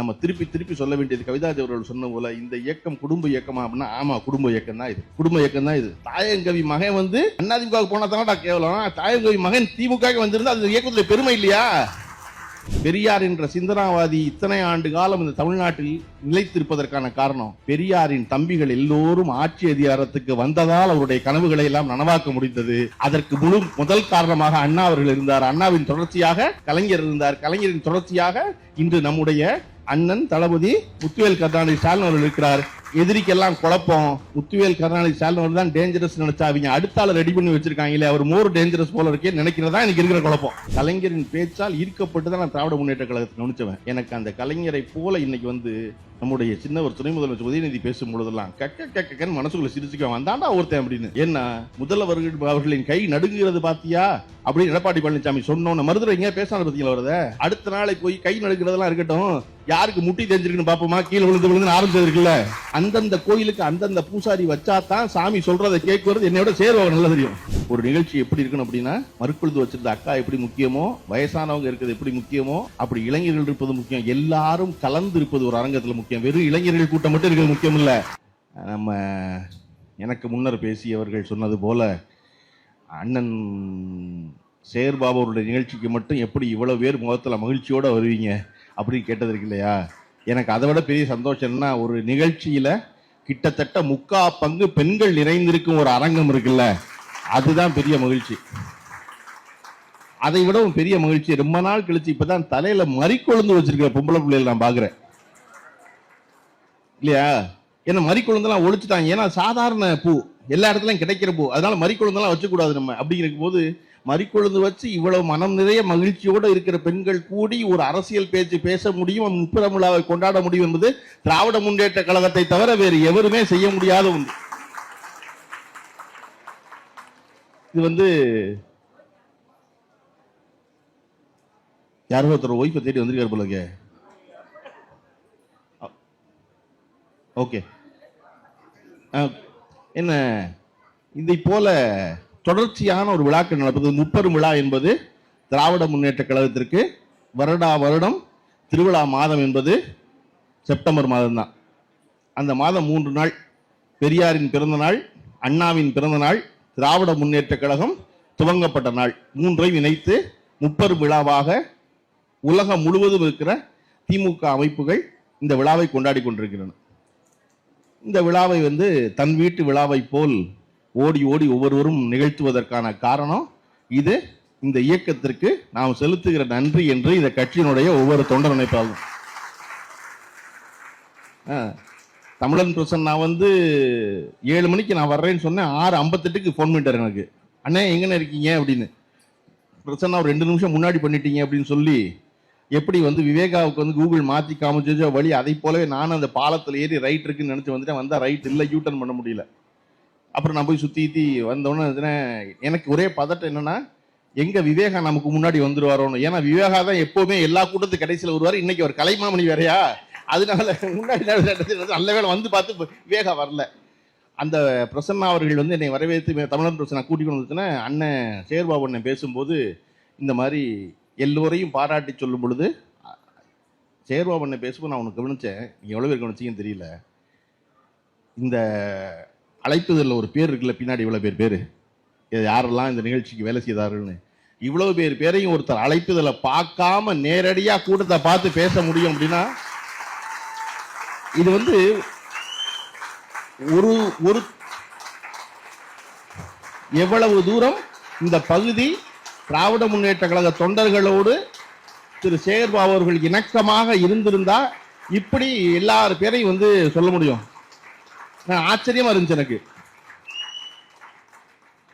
நம்ம திருப்பி திருப்பி சொல்ல வேண்டியது கவிதாஜ் அவர்கள் சொன்ன போல இந்த இயக்கம் குடும்ப இயக்கமா அப்படின்னா ஆமா குடும்ப இயக்கம் தான் இது. குடும்ப இயக்கம் தான் இது தாயங்கவி மகன் வந்து அதிமுக போனா தானடா கேவலம் தாயங்கவி மகன் திமுக வந்திருந்தா அது இயக்கத்துல பெருமை இல்லையா? பெரியார் என்ற சிந்தனாவாதி இத்தனை ஆண்டு காலம் இந்த தமிழ்நாட்டில் நிலைத்திருப்பதற்கான காரணம் பெரியாரின் தம்பிகள் எல்லோரும் ஆட்சி அதிகாரத்துக்கு வந்ததால் அவருடைய கனவுகளை எல்லாம் நனவாக்க முடிந்தது. அதற்கு முழு முதல் காரணமாக அண்ணா அவர்கள் இருந்தார். அண்ணாவின் தொடர்ச்சியாக கலைஞர் இருந்தார். கலைஞரின் தொடர்ச்சியாக இன்று நம்முடைய அண்ணன் தளபதி முத்துவேல் கருணாநிதி ஸ்டாலின் அவர்கள் இருக்கிறார். எதிரிக்கெல்லாம் குழப்பம். முத்துவேல் கருணாநிதி ஸ்டாலின் அவர்கள் தான் டேஞ்சரஸ் நினைச்சா அவங்க அடுத்த ஆள் ரெடி பண்ணி வச்சிருக்காங்களே அவர் மோர் டேஞ்சரஸ் போல இருக்கே நினைக்கிறதா எனக்கு இருக்கிற குழப்பம். கலைஞரின் பேச்சால் ஈர்க்கப்பட்டு தான் நான் திராவிட முன்னேற்ற கழகத்தை நினைச்சவன் எனக்கு அந்த கலைஞரை போல இன்னைக்கு வந்து நம்முடைய சின்னவர் துணை முதலமைச்சர் உதயநிதி பேசும் பொழுதெல்லாம் கக்க கக்கன்னு மனசுக்குள்ள சிரிச்சுக்க வந்தாண்டா ஒருத்தன் அப்படின்னு. என்ன முதல்வர்கள் அவர்களின் கை நடுங்குகிறது பாத்தியா? அப்படின்னு எடப்பாடி பழனிசாமி சொன்னோன்னு மருதுரை எங்கேயா பேசாத பத்திங்களா வருத அடுத்த நாளை போய் கை நடுக்கிறதெல்லாம் இருக்கட்டும். யாருக்கு முட்டி தெரிஞ்சிருக்குன்னு பாப்போமா? கீழே விழுந்து விழுந்து ஆரம்பிச்சது இருக்குல்ல. அந்தந்த கோயிலுக்கு அந்தந்த பூசாரி வச்சா தான் சாமி சொல்றதை கேட்கறது என்னையோட சேர்வாங்க நல்லா தெரியும். ஒரு நிகழ்ச்சி எப்படி இருக்கணும் அப்படின்னா மறுக்குழுது வச்சிருந்த அக்கா எப்படி முக்கியமோ வயசானவங்க இருக்கிறது எப்படி முக்கியமோ அப்படி இளைஞர்கள் இருப்பது முக்கியம். எல்லாரும் கலந்து இருப்பது ஒரு அரங்கத்துல முக்கியம். வெறும் இளைஞர்கள் கூட்டம் மட்டும் இருக்கிறது முக்கியம் இல்ல நம்ம எனக்கு முன்னர் பேசியவர்கள் சொன்னது போல அண்ணன் சேர்பாபு அவருடைய நிகழ்ச்சிக்கு மட்டும் எப்படி இவ்வளவு பேர் முகத்துல மகிழ்ச்சியோட வருவீங்க? அப்படின்னு கேட்டது இருக்கு இல்லையா? எனக்கு அதை விட பெரிய சந்தோஷம் என்னன்னா ஒரு நிகழ்ச்சியில கிட்டத்தட்ட முக்கா பங்கு பெண்கள் நிறைந்திருக்கும் ஒரு அரங்கம் இருக்குல்ல அதுதான் பெரிய மகிழ்ச்சி. அதை விடவும் பெரிய மகிழ்ச்சி. ரொம்ப நாள் கழிச்சு இப்பதான் தலையில மறிக்கொழுந்து வச்சிருக்கிற பொம்பளை பிள்ளைகள் நான் பாக்குறேன் இல்லையா? ஏன்னா மறிக்கொழுந்தெல்லாம் ஒழிச்சுட்டாங்க. ஏன்னா சாதாரண பூ எல்லா இடத்துலயும் கிடைக்கிற பூ. அதனால மறிக்கொழுந்தெல்லாம் வச்சுக்கூடாது நம்ம. அப்படிங்கிற போது மறிக்கொழுந்து வச்சு இவ்வளவு மனம் நிறைய மகிழ்ச்சியோட இருக்கிற பெண்கள் கூடி ஒரு அரசியல் பேச்சு பேச முடியும் முப்பிரம் விழாவை கொண்டாட முடியும் என்பது திராவிட முன்னேற்ற கழகத்தை தவிர வேறு எவருமே செய்ய முடியாத ஒன்று. இது வந்து யாரோ ஒருத்தர் ஒய்ஃபை தேடி வந்திருக்காரு போலங்க ஓகே. என்ன இதை போல தொடர்ச்சியான ஒரு விழாக்கள் நடப்பது. முப்பெரும் விழா என்பது திராவிட முன்னேற்ற கழகத்திற்கு வருடா வருடம் திருவிழா மாதம் என்பது செப்டம்பர் மாதம்தான். அந்த மாதம் மூன்று நாள் பெரியாரின் பிறந்த நாள் அண்ணாவின் பிறந்த நாள் திராவிட முன்னேற்ற கழகம் துவங்கப்பட்ட நாள். மூன்றையும் இணைத்து முப்பெரும் விழாவாக உலகம் முழுவதும் இருக்கிற திமுக அமைப்புகள் இந்த விழாவை கொண்டாடி கொண்டிருக்கின்றன. இந்த விழாவை வந்து தன் வீட்டு விழாவை போல் ஓடி ஓடி ஒவ்வொருவரும் நிகழ்த்துவதற்கான காரணம் இது. இந்த இயக்கத்திற்கு நாம் செலுத்துகிற நன்றி என்று இந்த கட்சியினுடைய ஒவ்வொரு தொண்டர் நினைப்பாகும் தமிழன் பிரசன் நான் வந்து ஏழு மணிக்கு நான் வர்றேன்னு சொன்னேன். ஆறு ஐம்பத்தெட்டுக்கு ஃபோன் பண்ணிட்டார் எனக்கு. அண்ணே எங்கண்ணே இருக்கீங்க? அப்படின்னு. பிரசன்னா ஒரு ரெண்டு நிமிஷம் முன்னாடி பண்ணிட்டீங்க அப்படின்னு சொல்லி எப்படி வந்து விவேகாவுக்கு வந்து கூகுள் மாற்றி காமிச்சோ வழி அதை போலவே நானும் அந்த பாலத்தில் ஏறி ரைட் இருக்குன்னு நினச்சி வந்துட்டேன். வந்தால் ரைட் இல்லை யூ டர்ன் பண்ண முடியல. அப்புறம் நான் போய் சுற்றி சுற்றி வந்தோன்னே எனக்கு ஒரே பதட்டம் என்னென்னா எங்கே விவேகா நமக்கு முன்னாடி வந்துருவாரோன்னு. ஏன்னா விவேகா தான் எப்போவுமே எல்லா கூட்டத்துக்கு கடைசியில் வருவார். இன்னைக்கு ஒரு கலைமாமணி வேறையா? அதனால முன்னாடி நல்ல வேளை வந்து பார்த்து விவேகா வரல. அந்த பிரசன்னா அவர்கள் வந்து என்னை வரவேற்று தமிழன் பிரசன்னா கூட்டிக் கொண்டு வந்துச்சுன்னா அண்ணன் சேர்பாபு அண்ணன் பேசும்போது இந்த மாதிரி எல்லோரையும் பாராட்டி சொல்லும் பொழுது சேர்பாபு அண்ணன் பேசும்போது நான் உனக்கு கவனித்தேன் நீ எவ்வளோ பேர் கவனிச்சிங்கன்னு தெரியல. இந்த அழைப்புதலில் ஒரு பேர் இருக்குல்ல பின்னாடி இவ்வளோ பேர் பேர். இது யாரெல்லாம் இந்த நிகழ்ச்சிக்கு வேலை செய்தார்கள்னு. இவ்வளவு பேர் பேரையும் ஒருத்தர் அழைப்புதலை பார்க்காம நேரடியாக கூட்டத்தை பார்த்து பேச முடியும் அப்படின்னா இது வந்து ஒரு ஒரு எவ்வளவு தூரம் இந்த பகுதி திராவிட முன்னேற்ற கழக தொண்டர்களோடு திரு சேகர்பாபு அவர்கள் இணக்கமாக இருந்திருந்தா இப்படி எல்லார் பேரையும் வந்து சொல்ல முடியும். ஆச்சரியமா இருந்துச்சு எனக்கு.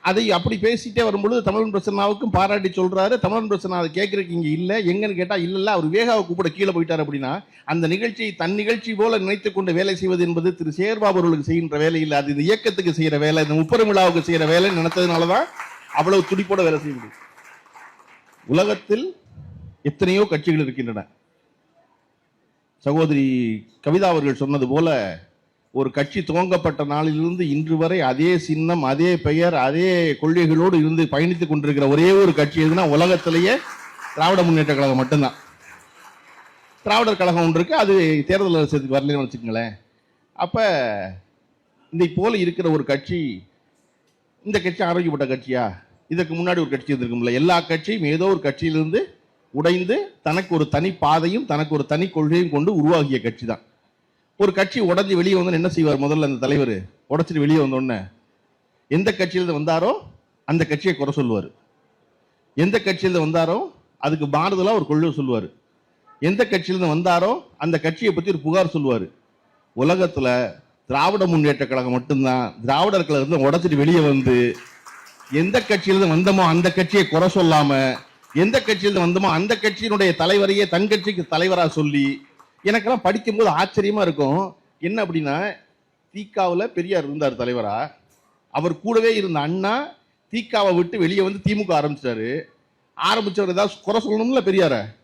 அதை அப்படி பேசிட்டே வரும்பொழுது தமிழன் பிரசன்னாவுக்கும் பாராட்டி சொல்றாரு. தமிழன் பிரசன்னா அதை கேட்கறதுக்கு இங்க இல்ல. எங்கன்னு கேட்டா இல்ல இல்ல அவர் வேகாவை கூப்பிட கீழே போயிட்டார் அப்படின்னா அந்த நிகழ்ச்சியை தன் நிகழ்ச்சி போல நினைத்துக் கொண்டு வேலை செய்வது என்பது திரு சேர்பாபு அவர்களுக்கு செய்கின்ற வேலை இல்லை. அது இந்த இயக்கத்துக்கு செய்யற வேலை இந்த முப்பெரும் விழாவுக்கு செய்யற வேலை நினைத்ததுனாலதான் அவ்வளவு துடிப்போட வேலை செய்ய முடியும். உலகத்தில் எத்தனையோ கட்சிகள் இருக்கின்றன. சகோதரி கவிதா அவர்கள் சொன்னது போல ஒரு கட்சி துவங்கப்பட்ட நாளிலிருந்து இன்று வரை அதே சின்னம் அதே பெயர் அதே கொள்கைகளோடு இருந்து பயணித்துக் கொண்டிருக்கிற ஒரே ஒரு கட்சி எதுனா உலகத்திலேயே திராவிட முன்னேற்ற கழகம் மட்டும்தான். திராவிடர் கழகம் ஒன்று இருக்கு. அது தேர்தல் அரசியலுக்கு வரலன்னு வச்சுக்கோங்களேன். அப்போ இதை போல இருக்கிற ஒரு கட்சி இந்த கட்சி ஆரோக்கியப்பட்ட கட்சியா? இதுக்கு முன்னாடி ஒரு கட்சி இருந்திருக்கும்ல. எல்லா கட்சியும் ஏதோ ஒரு கட்சியிலிருந்து உடைந்து தனக்கு ஒரு தனி பாதையும் தனக்கு ஒரு தனி கொள்கையும் கொண்டு உருவாகிய கட்சி தான் ஒரு கட்சி உடஞ்சி வெளியே வந்து என்ன செய்வார் முதல்ல அந்த தலைவர்? உடச்சிட்டு வெளியே வந்தோடனே எந்த கட்சியிலிருந்து வந்தாரோ அந்த கட்சியை குறை சொல்லுவார். எந்த கட்சியிலிருந்து வந்தாரோ அதுக்கு மாறுதலாக ஒரு கொள்கை சொல்லுவார். எந்த கட்சியிலிருந்து வந்தாரோ அந்த கட்சியை பற்றி ஒரு புகார் சொல்லுவார். உலகத்தில் திராவிட முன்னேற்ற கழகம் மட்டும்தான் திராவிடர் கழகத்தை உடச்சிட்டு வெளியே வந்து எந்த கட்சியிலிருந்து வந்தோமோ அந்த கட்சியை குறை சொல்லாமல் எந்த கட்சியிலிருந்து வந்தோமோ அந்த கட்சியினுடைய தலைவரையே தன் கட்சிக்கு சொல்லி எனக்கெல்லாம் படிக்கும்போது ஆச்சரியமா இருக்கும். என்ன அப்படின்னா தீக்காவில் பெரியார் இருந்தார் தலைவரா. அவர் கூடவே இருந்த அண்ணா தீக்காவை விட்டு வெளியே வந்து திமுக ஆரம்பிச்சார். ஆரம்பிச்சவர் ஏதாவது குறை சொல்லணும்ல பெரியார?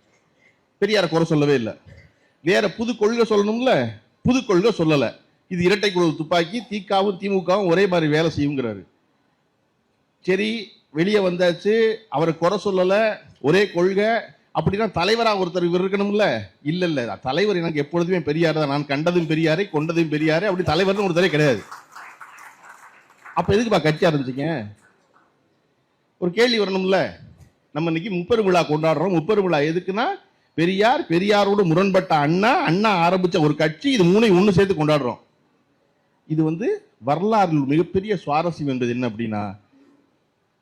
பெரியாரை குறை சொல்லவே இல்லை. வேற புது கொள்கை சொல்லணும்ல? புது கொள்கை சொல்லலை. இது இரட்டை குழு துப்பாக்கி தீக்காவும் திமுகவும் ஒரே மாதிரி வேலை செய்யுங்கிறாரு. சரி வெளியே வந்தாச்சு. அவரை குறை சொல்லலை. ஒரே கொள்கை. அப்படின்னா தலைவராக ஒருத்தர் இவர் இருக்கணும்ல? இல்லை இல்லை. தலைவர் எனக்கு எப்பொழுதுமே பெரியார் தான். நான் கண்டதும் பெரியாரே கொண்டதும் பெரியாரே. அப்படி தலைவர்னு ஒருத்தரே கிடையாது. அப்போ எதுக்குப்பா கட்சி ஆரம்பிச்சிங்க? ஒரு கேள்வி வரணும்ல? நம்ம இன்னைக்கு முப்பெரு விழா கொண்டாடுறோம். முப்பெரு விழா எதுக்குன்னா பெரியார் பெரியாரோடு முரண்பட்ட அண்ணா அண்ணா ஆரம்பித்த ஒரு கட்சி. இது மூணையும் ஒன்று சேர்த்து கொண்டாடுறோம். இது வந்து வரலாறில் மிகப்பெரிய சுவாரஸ்யம் என்பது என்ன அப்படின்னா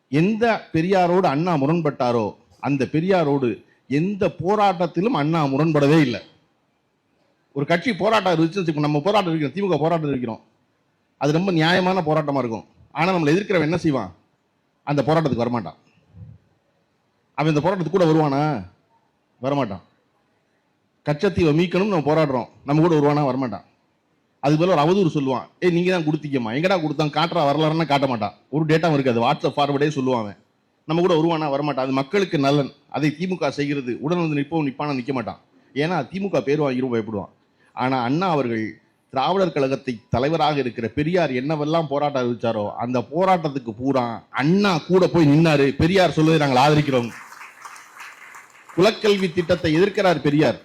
எந்த பெரியாரோடு அண்ணா முரண்பட்டாரோ அந்த பெரியாரோடு எந்த போராட்டத்திலும் அண்ணா முரண்படவே இல்லை. ஒரு கட்சி போராட்டம் இருந்துச்சுன்னு நம்ம போராட்டம் இருக்கிறோம் திமுக போராட்டம் இருக்கிறோம். அது ரொம்ப நியாயமான போராட்டமாக இருக்கும். ஆனால் நம்மளை எதிர்க்கிறவன் என்ன செய்வான்? அந்த போராட்டத்துக்கு வரமாட்டான். அவன் இந்த போராட்டத்துக்கு கூட வருவானா? வரமாட்டான். கச்சத்தீவை மீக்கணும்னு நம்ம போராடுறோம். நம்ம கூட வருவானா? வரமாட்டான். அதுக்கு மேலே ஒரு அவதூறு சொல்லுவான். ஏய் நீங்கள் தான் கொடுத்தீங்கம்மா. எங்கடா கொடுத்தான்? காட்டுறா வரலாறுன்னா காட்ட மாட்டான். ஒரு டேட்டாவும் இருக்காது. வாட்ஸ்அப் ஃபார்வர்டே சொல்லுவான் அவன். நம்ம கூட வருவானா? வரமாட்டான். அது மக்களுக்கு நலன். அதை திமுக செய்கிறது உடன் வந்து நிற்பவன் நிற்பான நிற்க மாட்டான். ஏன்னா திமுக பேர் வாங்கிரும் பயப்படுவான். ஆனால் அண்ணா அவர்கள் திராவிடர் கழகத்தை தலைவராக இருக்கிற பெரியார் என்னவெல்லாம் போராட்டம் அறிவிச்சாரோ அந்த போராட்டத்துக்கு பூரா அண்ணா கூட போய் நின்னாரு. பெரியார் சொல்வதை நாங்கள் ஆதரிக்கிறோம். குலக்கல்வி திட்டத்தை எதிர்க்கிறார் பெரியார்.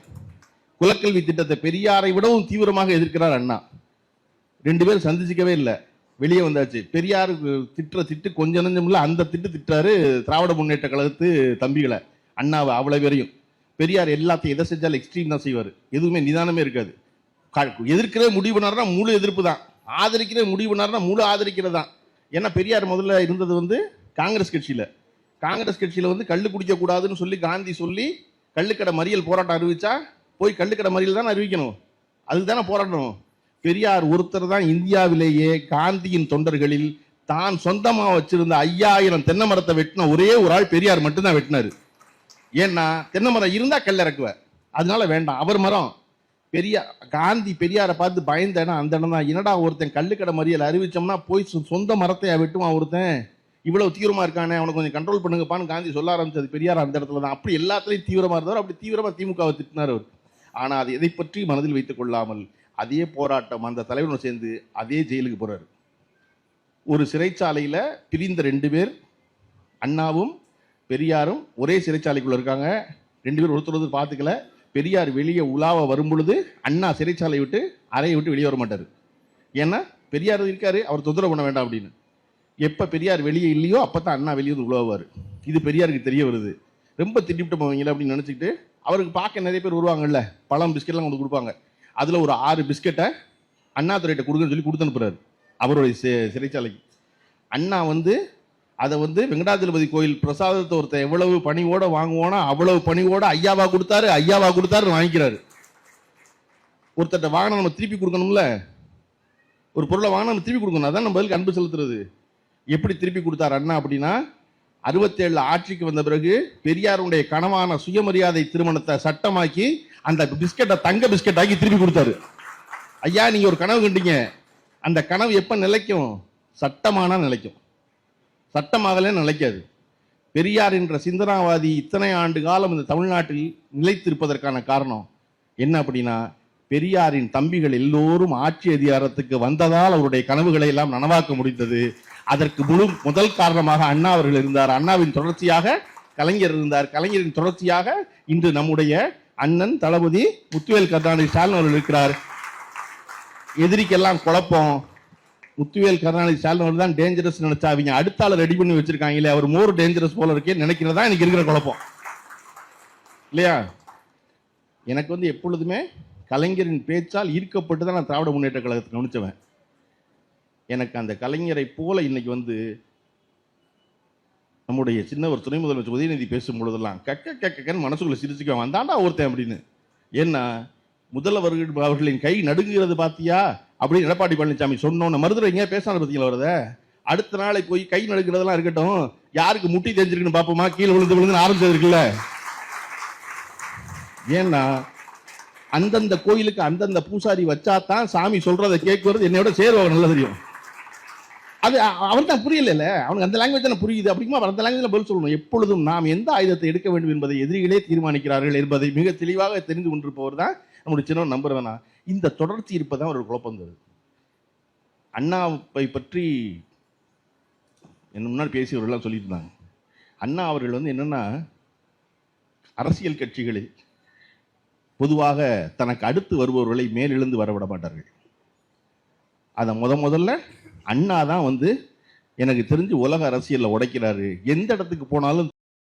குலக்கல்வி திட்டத்தை பெரியாரை விடவும் தீவிரமாக எதிர்க்கிறார் அண்ணா. ரெண்டு பேரும் சந்திச்சிக்கவே இல்லை. வெளியே வந்தாச்சு. பெரியார் திட்டுற திட்டு கொஞ்சம் நஞ்சம் இல்லை அந்த திட்டு திட்டாரு திராவிட முன்னேற்ற கழகத்து தம்பிகளை. அண்ணாவை அவ்வளோ பேரையும். பெரியார் எல்லாத்தையும் எதை செஞ்சாலும் எக்ஸ்ட்ரீம் தான் செய்வார். எதுவுமே நிதானமே இருக்காது. எதிர்க்கிற எதிர்க்கிறே முடிவு முழு எதிர்ப்பு தான். ஆதரிக்கிற முடிவு முழு ஆதரிக்கிறது தான். ஏன்னா பெரியார் முதல்ல இருந்தது வந்து காங்கிரஸ் கட்சியில். காங்கிரஸ் கட்சியில் வந்து கல் குடிக்கக்கூடாதுன்னு சொல்லி காந்தி சொல்லி கள்ளுக்கடை மறியல் போராட்டம் அறிவிச்சா போய் கள்ளுக்கடை மறியல் தானே அறிவிக்கணும். அதுக்கு தானே போராடணும். பெரியார் ஒருத்தர் தான் இந்தியாவிலேயே காந்தியின் தொண்டர்களில் தான் சொந்தமாக வச்சிருந்த ஐயாயிரம் தென்னை மரத்தை வெட்டின ஒரே ஒரு ஆள் பெரியார் மட்டும்தான் வெட்டினார். ஏன்னா தென்னை மரம் இருந்தா கல் இறக்குவ. அதனால வேண்டாம். அவர் மரம். பெரிய காந்தி பெரியாரை பார்த்து பயந்த இடம் அந்த இடம் தான். என்னடா ஒருத்தன் கல்லுக்கடை மறியல் அறிவிச்சோம்னா போய் சொந்த மரத்தை வெட்டுவான் ஒருத்தன்? இவ்வளவு தீவிரமா இருக்கானே அவனை கொஞ்சம் கண்ட்ரோல் பண்ணுங்கப்பான்னு காந்தி சொல்ல ஆரம்பிச்சது. பெரியார் அந்த இடத்துல தான். அப்படி எல்லாத்துலையும் தீவிரமா இருந்தவர். அப்படி தீவிரமா திமுகவை திட்டினார் அவர். ஆனா அது எதை பற்றி மனதில் வைத்துக் கொள்ளாமல் அதே போராட்டம் அந்த தலைவனும் சேர்ந்து அதே ஜெயிலுக்கு போறாரு. ஒரு சிறைச்சாலையில் பிரிந்த ரெண்டு பேர் அண்ணாவும் பெரியாரும் ஒரே சிறைச்சாலைக்குள்ள இருக்காங்க. ரெண்டு பேரும் ஒருத்தர் ஒருத்தர் பார்த்துக்கல. பெரியார் வெளியே உலாவ வரும் பொழுது அண்ணா சிறைச்சாலை விட்டு அறையை விட்டு வெளியே வர மாட்டார். ஏன்னா பெரியார் இருக்காரு அவர் தொந்தரவு பண்ண வேண்டாம் அப்படின்னு. எப்போ பெரியார் வெளியே இல்லையோ அப்போ தான் அண்ணா வெளியே வந்து உலாவார் இது பெரியாருக்கு தெரிய வருது. ரொம்ப திட்டிவிட்டு போவீங்களே அப்படின்னு நினச்சிக்கிட்டு அவருக்கு பார்க்க நிறைய பேர் வருவாங்கல்ல பழம் பிஸ்கெட்லாம் கொண்டு கொடுப்பாங்க. அதில் ஒரு ஆறு பிஸ்கெட்டை அண்ணாதுரைகிட்ட கொடுங்கன்னு சொல்லி கொடுத்து அனுப்புறாரு அவருடைய சிறைச்சாலைக்கு. அண்ணா வந்து அதை வந்து வெங்கடாஜலபதி கோயில் பிரசாதத்தை ஒருத்தர் எவ்வளவு பணிவோட வாங்குவோனா அவ்வளவு பணிவோட ஐயாவா கொடுத்தாரு ஐயாவா கொடுத்தாரு வாங்கிக்கிறாரு. ஒருத்தட்ட வாங்கினா நம்ம திருப்பி கொடுக்கணும்ல? ஒரு பொருளை வாங்கினா நம்ம திருப்பி கொடுக்கணும். அதான் நம்ம பதிலுக்கு அன்பு செலுத்துறது. எப்படி திருப்பி கொடுத்தாரு அண்ணா அப்படின்னா அறுபத்தேழு ஆட்சிக்கு வந்த பிறகு பெரியாருடைய கனவான சுயமரியாதை திருமணத்தை சட்டமாக்கி அந்த பிஸ்கெட்டை தங்க பிஸ்கெட் ஆக்கி திருப்பி கொடுத்தாரு. ஐயா நீங்கள் ஒரு கனவு கண்டீங்க. அந்த கனவு எப்போ நிலைக்கும்? சட்டமானா நிலைக்கும். சட்டமாகலே நிலைக்காது. பெரியார் என்ற சிந்தனாவாதி இத்தனை ஆண்டு காலம் இந்த தமிழ்நாட்டில் நிலைத்திருப்பதற்கான காரணம் என்ன அப்படின்னா பெரியாரின் தம்பிகள் எல்லோரும் ஆட்சி அதிகாரத்துக்கு வந்ததால் அவருடைய கனவுகளை எல்லாம் நனவாக்க முடிந்தது. அதற்கு முழு முதல் காரணமாக அண்ணா அவர்கள் இருந்தார். அண்ணாவின் தொடர்ச்சியாக கலைஞர் இருந்தார். கலைஞரின் தொடர்ச்சியாக இன்று நம்முடைய அண்ணன் தளபதி முத்துவேல் கருணாநிதி ஸ்டாலின் அவர்கள் இருக்கிறார். எதிரிக்கெல்லாம் குழப்பம். முத்துவேல் கருணாநிதி ஸ்டாலின் அவர் தான் டேஞ்சரஸ் நினைச்சா அவங்க அடுத்த ஆள் ரெடி பண்ணி வச்சிருக்காங்களே அவர் மோர் டேஞ்சரஸ் போல இருக்கே நினைக்கிறதா எனக்கு இருக்கிற குழப்பம். இல்லையா? எனக்கு வந்து எப்பொழுதுமே கலைஞரின் பேச்சால் ஈர்க்கப்பட்டு தான் நான் திராவிட முன்னேற்ற கழகத்தை கவனிச்சவன். எனக்கு அந்த கலைஞரை போல இன்னைக்கு வந்து நம்முடைய சின்ன ஒரு துணை முதல்வர் உதயநிதி பேசும் பொழுதெல்லாம் கக்க கக்கன்னு மனசுக்குள்ள சிரிச்சுக்க வந்தாண்டா ஒருத்தன் அப்படின்னு. ஏன்னா முதல்வர் அவர்களின் கை நடுங்குகிறது பாத்தியா? அப்படின்னு எடப்பாடி பழனிசாமி சொன்னோன்னு மருதுரை எங்கேயா பேசாத பார்த்தீங்களா வருத அடுத்த நாளை போய் கை நடுக்கிறதெல்லாம் இருக்கட்டும் யாருக்கு முட்டி தெரிஞ்சிருக்குன்னு பார்ப்போமா? கீழே விழுந்து விழுந்து ஆரம்பிச்சது இருக்குல்ல? ஏன்னா அந்தந்த கோயிலுக்கு அந்தந்த பூசாரி வச்சாதான் சாமி சொல்றதை கேட்கறது என்னையோட சேருவாங்க நல்லா தெரியும். அது அவன் தான் புரியல அவனுக்கு அந்த லாங்குவேஜ் தானே புரியுது. அப்படிமா அந்த லாங்குவேஜ்ல பதில் சொல்லணும். எப்பொழுதும் நாம் எந்த ஆயுதத்தை எடுக்க வேண்டும் என்பதை எதிரிகளே தீர்மானிக்கிறார்கள் என்பதை மிக தெளிவாக தெரிந்து கொண்டிருப்பவர் தான் நம்முடைய சின்ன நம்பர் வேணாம். இந்த தொடர்ச்சி இருப்பதான் ஒரு குழப்பம் தருது. அண்ணாவை பற்றி என்ன முன்னாடி பேசியவர்கள்லாம் சொல்லியிருந்தாங்க. அண்ணா அவர்கள் வந்து என்னன்னா அரசியல் கட்சிகளில் பொதுவாக தனக்கு அடுத்து வருபவர்களை மேலெழுந்து வரவிட மாட்டார்கள். அதை முத முதல்ல அண்ணா தான் வந்து எனக்கு தெரிஞ்சு உலக அரசியலில் உடைக்கிறாரு. எந்த இடத்துக்கு போனாலும்